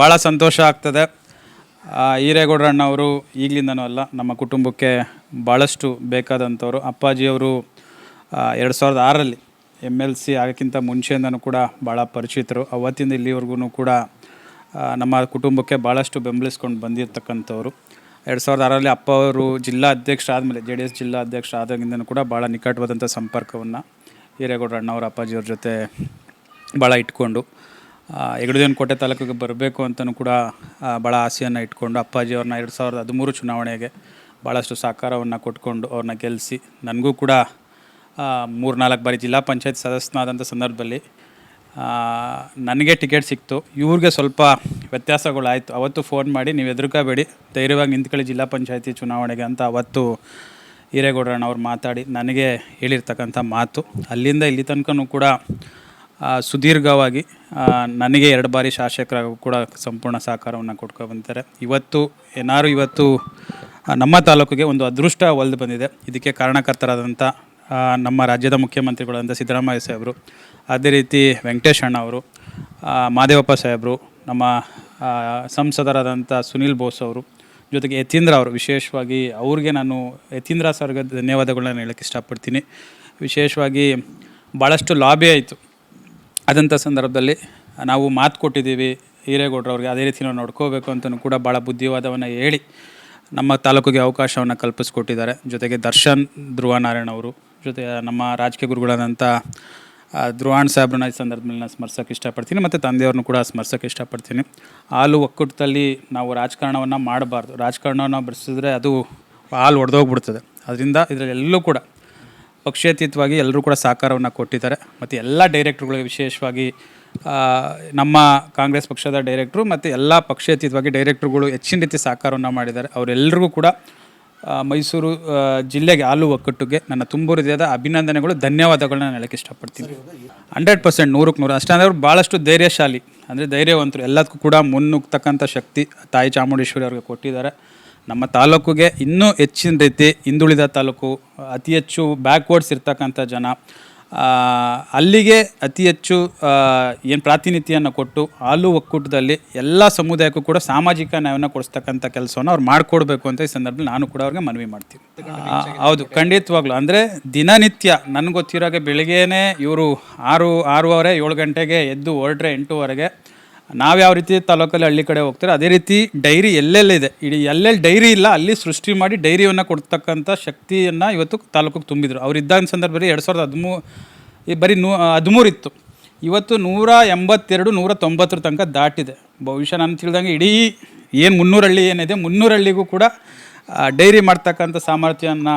ಭಾಳ ಸಂತೋಷ ಆಗ್ತದೆ. ಈರೇಗೌಡರಣ್ಣವರು ಈಗಲಿಂದನೂ ಅಲ್ಲ, ನಮ್ಮ ಕುಟುಂಬಕ್ಕೆ ಭಾಳಷ್ಟು ಬೇಕಾದಂಥವ್ರು. ಅಪ್ಪಾಜಿಯವರು ಎರಡು ಸಾವಿರದ ಆರಲ್ಲಿ ಎಂ ಎಲ್ ಸಿ ಆಗೋಕ್ಕಿಂತ ಮುಂಚೆಯಿಂದನೂ ಕೂಡ ಭಾಳ ಪರಿಚಿತರು. ಅವತ್ತಿಂದ ಇಲ್ಲಿವರೆಗೂ ಕೂಡ ನಮ್ಮ ಕುಟುಂಬಕ್ಕೆ ಭಾಳಷ್ಟು ಬೆಂಬಲಿಸ್ಕೊಂಡು ಬಂದಿರತಕ್ಕಂಥವ್ರು. ಎರಡು ಸಾವಿರದ ಆರರಲ್ಲಿ ಅಪ್ಪ ಅವರು ಜಿಲ್ಲಾ ಅಧ್ಯಕ್ಷ ಆದಮೇಲೆ, ಜೆ ಡಿ ಎಸ್ ಜಿಲ್ಲಾ ಅಧ್ಯಕ್ಷ ಆದಾಗಿಂದನೂ ಕೂಡ ಭಾಳ ನಿಕಟವಾದಂಥ ಸಂಪರ್ಕವನ್ನು ಹಿರೇಗೌಡರಣ್ಣವ್ರ ಅಪ್ಪಾಜಿಯವ್ರ ಜೊತೆ ಭಾಳ ಇಟ್ಕೊಂಡು ಹೆಗಡದೇವನ ಕೋಟೆ ತಾಲೂಕಿಗೆ ಬರಬೇಕು ಅಂತಲೂ ಕೂಡ ಭಾಳ ಆಸೆಯನ್ನು ಇಟ್ಕೊಂಡು ಅಪ್ಪಾಜಿಯವ್ರನ್ನ ಎರಡು ಸಾವಿರದ ಹದಿಮೂರು ಚುನಾವಣೆಗೆ ಭಾಳಷ್ಟು ಸಹಕಾರವನ್ನು ಕೊಟ್ಕೊಂಡು ಅವ್ರನ್ನ ಗೆಲ್ಲಿಸಿ ನನಗೂ ಕೂಡ ಮೂರು ನಾಲ್ಕು ಬಾರಿ ಜಿಲ್ಲಾ ಪಂಚಾಯತ್ ಸದಸ್ಯನಾದಂಥ ಸಂದರ್ಭದಲ್ಲಿ ನನಗೆ ಟಿಕೆಟ್ ಸಿಕ್ತು. ಇವ್ರಿಗೆ ಸ್ವಲ್ಪ ವ್ಯತ್ಯಾಸಗಳಾಯಿತು. ಅವತ್ತು ಫೋನ್ ಮಾಡಿ, ನೀವು ಹೆದರ್ಕೋಬೇಡಿ. ಧೈರ್ಯವಾಗಿ ನಿಂತ್ಕೊಳ್ಳಿ ಜಿಲ್ಲಾ ಪಂಚಾಯತಿ ಚುನಾವಣೆಗೆ ಅಂತ ಅವತ್ತು ಹಿರೇಗೌಡರಣ್ಣವ್ರು ಮಾತಾಡಿ, ನನಗೆ ಹೇಳಿರ್ತಕ್ಕಂಥ ಮಾತು. ಅಲ್ಲಿಂದ ಇಲ್ಲಿ ತನಕನೂ ಕೂಡ ಸುದೀರ್ಘವಾಗಿ ನನಗೆ ಎರಡು ಬಾರಿ ಶಾಸಕರಾಗೂ ಕೂಡ ಸಂಪೂರ್ಣ ಸಹಕಾರವನ್ನು ಕೊಟ್ಕೊ ಬಂದಿದ್ದಾರೆ. ಇವತ್ತು ಏನಾರು ಇವತ್ತು ನಮ್ಮ ತಾಲೂಕಿಗೆ ಒಂದು ಅದೃಷ್ಟ ಒಲ್ದು ಬಂದಿದೆ. ಇದಕ್ಕೆ ಕಾರಣಕರ್ತರಾದಂಥ ನಮ್ಮ ರಾಜ್ಯದ ಮುಖ್ಯಮಂತ್ರಿಗಳಾದಂಥ ಸಿದ್ದರಾಮಯ್ಯ ಸಾಹೇಬರು, ಅದೇ ರೀತಿ ವೆಂಕಟೇಶ್ ಅಣ್ಣ ಅವರು ಮಾದೇವಪ್ಪ ಸಾಹೇಬರು, ನಮ್ಮ ಸಂಸದರಾದಂಥ ಸುನಿಲ್ ಬೋಸ್ ಅವರು, ಜೊತೆಗೆ ಯತೀಂದ್ರ ಅವರು, ವಿಶೇಷವಾಗಿ ಅವ್ರಿಗೆ ನಾನು ಯತೀಂದ್ರ ಸರ್ಗೆ ಧನ್ಯವಾದಗಳನ್ನ ಹೇಳೋಕ್ಕೆ ಇಷ್ಟಪಡ್ತೀನಿ. ವಿಶೇಷವಾಗಿ ಭಾಳಷ್ಟು ಲಾಬಿ ಆಯಿತು. ಆದಂಥ ಸಂದರ್ಭದಲ್ಲಿ ನಾವು ಮಾತು ಕೊಟ್ಟಿದ್ದೀವಿ ಹಿರೇಗೌಡರವ್ರಿಗೆ, ಅದೇ ರೀತಿ ನಾವು ನೋಡ್ಕೋಬೇಕು ಅಂತಲೂ ಕೂಡ ಭಾಳ ಬುದ್ಧಿವಾದವನ್ನು ಹೇಳಿ ನಮ್ಮ ತಾಲೂಕಿಗೆ ಅವಕಾಶವನ್ನು ಕಲ್ಪಿಸ್ಕೊಟ್ಟಿದ್ದಾರೆ. ಜೊತೆಗೆ ದರ್ಶನ್ ಧ್ರುವ ನಾರಾಯಣ ಅವರು ಜೊತೆ ನಮ್ಮ ರಾಜಕೀಯ ಗುರುಗಳಾದಂಥ ಧ್ರುವಾಣ್ ಸಾಹೇಬ್ರನ್ನ ಈ ಸಂದರ್ಭದಲ್ಲಿ ನಾನು ಸ್ಮರಿಸೋಕ್ಕೆ ಇಷ್ಟಪಡ್ತೀನಿ ಮತ್ತು ತಂದೆಯವ್ರನ್ನೂ ಕೂಡ ಸ್ಮರಿಸೋಕೆ ಇಷ್ಟಪಡ್ತೀನಿ. ಹಾಲು ಒಕ್ಕೂಟದಲ್ಲಿ ನಾವು ರಾಜಕಾರಣವನ್ನು ಮಾಡಬಾರ್ದು. ರಾಜಕಾರಣವನ್ನು ಬರೆಸಿದ್ರೆ ಅದು ಹಾಲು ಒಡೆದೋಗ್ಬಿಡ್ತದೆ. ಅದರಿಂದ ಇದರಲ್ಲೆಲ್ಲೂ ಕೂಡ ಪಕ್ಷಾತೀತವಾಗಿ ಎಲ್ಲರೂ ಕೂಡ ಸಹಕಾರವನ್ನು ಕೊಟ್ಟಿದ್ದಾರೆ. ಮತ್ತು ಎಲ್ಲ ಡೈರೆಕ್ಟ್ರುಗಳಿಗೆ ವಿಶೇಷವಾಗಿ ನಮ್ಮ ಕಾಂಗ್ರೆಸ್ ಪಕ್ಷದ ಡೈರೆಕ್ಟ್ರು ಮತ್ತು ಎಲ್ಲ ಪಕ್ಷೇತೀತವಾಗಿ ಡೈರೆಕ್ಟ್ರುಗಳು ಹೆಚ್ಚಿನ ರೀತಿ ಸಹಕಾರವನ್ನು ಮಾಡಿದ್ದಾರೆ. ಅವರೆಲ್ಲರಿಗೂ ಕೂಡ ಮೈಸೂರು ಜಿಲ್ಲೆಗೆ ಹಾಲು ಒಕ್ಕಟ್ಟುಗೆ ನನ್ನ ತುಂಬು ಹೃದಯದ ಅಭಿನಂದನೆಗಳು, ಧನ್ಯವಾದಗಳನ್ನ ನಾನು ಹೇಳಕ್ಕೆ ಇಷ್ಟಪಡ್ತೀನಿ. ಹಂಡ್ರೆಡ್ ಪರ್ಸೆಂಟ್ ನೂರಕ್ಕೆ ನೂರು. ಅಷ್ಟೇ ಅವರು ಭಾಳಷ್ಟು ಧೈರ್ಯಶಾಲಿ, ಅಂದರೆ ಧೈರ್ಯವಂತರು. ಎಲ್ಲದಕ್ಕೂ ಕೂಡ ಮುನ್ನುಗ್ತಕ್ಕಂಥ ಶಕ್ತಿ ತಾಯಿ ಚಾಮುಂಡೇಶ್ವರಿ ಅವ್ರಿಗೆ ಕೊಟ್ಟಿದ್ದಾರೆ. ನಮ್ಮ ತಾಲೂಕಿಗೆ ಇನ್ನೂ ಹೆಚ್ಚಿನ ರೀತಿ ಹಿಂದುಳಿದ ತಾಲೂಕು, ಅತಿ ಹೆಚ್ಚು ಬ್ಯಾಕ್ವರ್ಡ್ಸ್ ಇರ್ತಕ್ಕಂಥ ಜನ ಅಲ್ಲಿಗೆ ಅತಿ ಹೆಚ್ಚು ಏನು ಪ್ರಾತಿನಿಧ್ಯವನ್ನು ಕೊಟ್ಟು ಹಾಲು ಒಕ್ಕೂಟದಲ್ಲಿ ಎಲ್ಲ ಸಮುದಾಯಕ್ಕೂ ಕೂಡ ಸಾಮಾಜಿಕ ನ್ಯಾಯವನ್ನು ಕೊಡಿಸ್ತಕ್ಕಂಥ ಕೆಲಸವನ್ನು ಅವ್ರು ಮಾಡಿಕೊಡ್ಬೇಕು ಅಂತ ಈ ಸಂದರ್ಭದಲ್ಲಿ ನಾನು ಕೂಡ ಅವ್ರಿಗೆ ಮನವಿ ಮಾಡ್ತೀನಿ. ಹೌದು, ಖಂಡಿತವಾಗ್ಲೂ. ಅಂದರೆ ದಿನನಿತ್ಯ ನನಗೆ ಗೊತ್ತಿರೋಗೆ ಬೆಳಿಗ್ಗೆನೇ ಇವರು ಆರು, ಆರೂವರೆ ಏಳು ಗಂಟೆಗೆ ಎದ್ದು ಹೊರಟ್ರೆ ಎಂಟೂವರೆಗೆ ನಾವು ಯಾವ ರೀತಿ ತಾಲೂಕಲ್ಲಿ ಹಳ್ಳಿ ಕಡೆ ಹೋಗ್ತಾರೆ ಅದೇ ರೀತಿ ಡೈರಿ ಎಲ್ಲೆಲ್ಲಿದೆ ಇಡೀ ಎಲ್ಲೆಲ್ಲಿ ಡೈರಿ ಇಲ್ಲ, ಅಲ್ಲಿ ಸೃಷ್ಟಿ ಮಾಡಿ ಡೈರಿಯನ್ನು ಕೊಡ್ತಕ್ಕಂಥ ಶಕ್ತಿಯನ್ನು ಇವತ್ತು ತಾಲೂಕಿಗೆ ತುಂಬಿದ್ರು. ಅವ್ರು ಇದ್ದ ಸಂದರ್ಭದಲ್ಲಿ ಎರಡು ಸಾವಿರದ ಹದಿಮೂ ಈ ಬರೀ ನೂ ಹದಿಮೂರು ಇತ್ತು. ಇವತ್ತು ನೂರ ಎಂಬತ್ತೆರಡು, ನೂರ ತೊಂಬತ್ತರ ತನಕ ದಾಟಿದೆ. ಬಹುಶಃ ನಾನು ತಿಳಿದಂಗೆ ಇಡೀ ಏನು ಮುನ್ನೂರಳ್ಳಿ ಏನಿದೆ ಮುನ್ನೂರಳ್ಳಿಗೂ ಕೂಡ ಡೈರಿ ಮಾಡ್ತಕ್ಕಂಥ ಸಾಮರ್ಥ್ಯವನ್ನು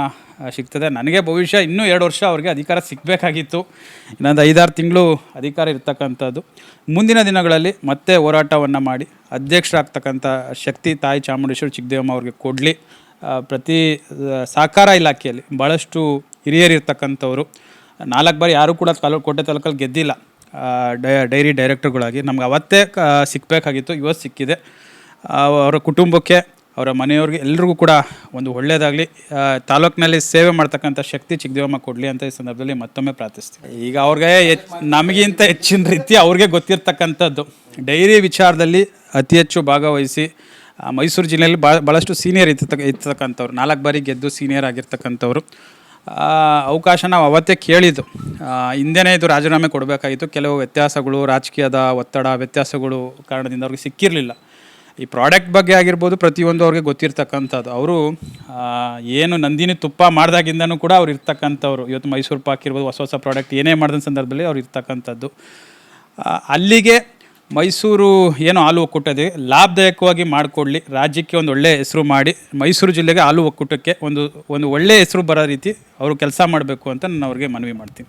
ಸಿಗ್ತದೆ. ನನಗೆ ಭವಿಷ್ಯ ಇನ್ನೂ ಎರಡು ವರ್ಷ ಅವ್ರಿಗೆ ಅಧಿಕಾರ ಸಿಗಬೇಕಾಗಿತ್ತು. ಇನ್ನೊಂದು ಐದಾರು ತಿಂಗಳು ಅಧಿಕಾರ ಇರ್ತಕ್ಕಂಥದ್ದು. ಮುಂದಿನ ದಿನಗಳಲ್ಲಿ ಮತ್ತೆ ಹೋರಾಟವನ್ನು ಮಾಡಿ, ಅಧ್ಯಕ್ಷರಾಗ್ತಕ್ಕಂಥ ಶಕ್ತಿ ತಾಯಿ ಚಾಮುಂಡೇಶ್ವರಿ ಚಿಕ್ಕದೇವಮ್ಮ ಅವ್ರಿಗೆ ಕೊಡಲಿ. ಪ್ರತಿ ಸಹಕಾರ ಇಲಾಖೆಯಲ್ಲಿ ಭಾಳಷ್ಟು ಹಿರಿಯರಿರ್ತಕ್ಕಂಥವ್ರು ನಾಲ್ಕು ಬಾರಿ ಯಾರೂ ಕೂಡ ತಾಲೂಕು ಕೋಟೆ ತಾಲೂಕಲ್ಲಿ ಗೆದ್ದಿಲ್ಲ. ಡೈರಿ ಡೈರೆಕ್ಟರ್ಗಳಾಗಿ. ನಮ್ಗೆ ಅವತ್ತೇ ಸಿಕ್ಕಬೇಕಾಗಿತ್ತು ಇವತ್ತು ಸಿಕ್ಕಿದೆ. ಅವರ ಕುಟುಂಬಕ್ಕೆ ಅವರ ಮನೆಯವ್ರಿಗೆ ಎಲ್ರಿಗೂ ಕೂಡ ಒಂದು ಒಳ್ಳೆಯದಾಗಲಿ ತಾಲೂಕಿನಲ್ಲಿ ಸೇವೆ ಮಾಡ್ತಕ್ಕಂಥ ಶಕ್ತಿ ಚಿಕ್ಕದೇವಮ್ಮ ಕೊಡಲಿ ಅಂತ ಈ ಸಂದರ್ಭದಲ್ಲಿ ಮತ್ತೊಮ್ಮೆ ಪ್ರಾರ್ಥಿಸ್ತೀವಿ. ಈಗ ಅವ್ರಿಗೆ ನಮಗಿಂತ ಹೆಚ್ಚಿನ ರೀತಿ ಅವ್ರಿಗೆ ಗೊತ್ತಿರ್ತಕ್ಕಂಥದ್ದು. ಡೈರಿ ವಿಚಾರದಲ್ಲಿ ಅತಿ ಹೆಚ್ಚು ಭಾಗವಹಿಸಿ ಮೈಸೂರು ಜಿಲ್ಲೆಯಲ್ಲಿ ಭಾಳ ಭಾಳಷ್ಟು ಸೀನಿಯರ್ ಇರ್ತಕ್ಕ, ಇರ್ತಕ್ಕಂಥವ್ರು. ನಾಲ್ಕು ಬಾರಿ ಗೆದ್ದು ಸೀನಿಯರ್ ಆಗಿರ್ತಕ್ಕಂಥವ್ರು. ಅವಕಾಶ ನಾವು ಅವತ್ತೇ ಕೇಳಿದ್ದು. ಹಿಂದೆನೇ ಇದು ರಾಜೀನಾಮೆ ಕೊಡಬೇಕಾಗಿತ್ತು. ಕೆಲವು ವ್ಯತ್ಯಾಸಗಳು, ರಾಜಕೀಯದ ಒತ್ತಡ, ವ್ಯತ್ಯಾಸಗಳು ಕಾರಣದಿಂದ ಅವ್ರಿಗೆ ಸಿಕ್ಕಿರಲಿಲ್ಲ. ಈ ಪ್ರಾಡಕ್ಟ್ ಬಗ್ಗೆ ಆಗಿರ್ಬೋದು ಪ್ರತಿಯೊಂದು ಅವ್ರಿಗೆ ಗೊತ್ತಿರ್ತಕ್ಕಂಥದ್ದು. ಅವರು ಏನು ನಂದಿನಿ ತುಪ್ಪ ಮಾಡಿದಾಗಿಂದನೂ ಕೂಡ ಅವ್ರು ಇರ್ತಕ್ಕಂಥವ್ರು. ಇವತ್ತು ಮೈಸೂರು ಪಾಕ್ ಇರ್ಬೋದು, ಹೊಸ ಹೊಸ ಪ್ರಾಡಕ್ಟ್ ಏನೇ ಮಾಡಿದ ಸಂದರ್ಭದಲ್ಲಿ ಅವ್ರು ಇರ್ತಕ್ಕಂಥದ್ದು. ಅಲ್ಲಿಗೆ ಮೈಸೂರು ಏನು ಹಾಲು ಒಕ್ಕೂಟದೆ, ಲಾಭದಾಯಕವಾಗಿ ಮಾಡಿಕೊಡ್ಲಿ, ರಾಜ್ಯಕ್ಕೆ ಒಂದು ಒಳ್ಳೆಯ ಹೆಸರು ಮಾಡಿ, ಮೈಸೂರು ಜಿಲ್ಲೆಗೆ ಹಾಲು ಒಕ್ಕೂಟಕ್ಕೆ ಒಂದು ಒಂದು ಒಳ್ಳೆಯ ಹೆಸರು ಬರೋ ರೀತಿ ಅವರು ಕೆಲಸ ಮಾಡಬೇಕು ಅಂತ ನಾನು ಅವ್ರಿಗೆ ಮನವಿ ಮಾಡ್ತೀನಿ.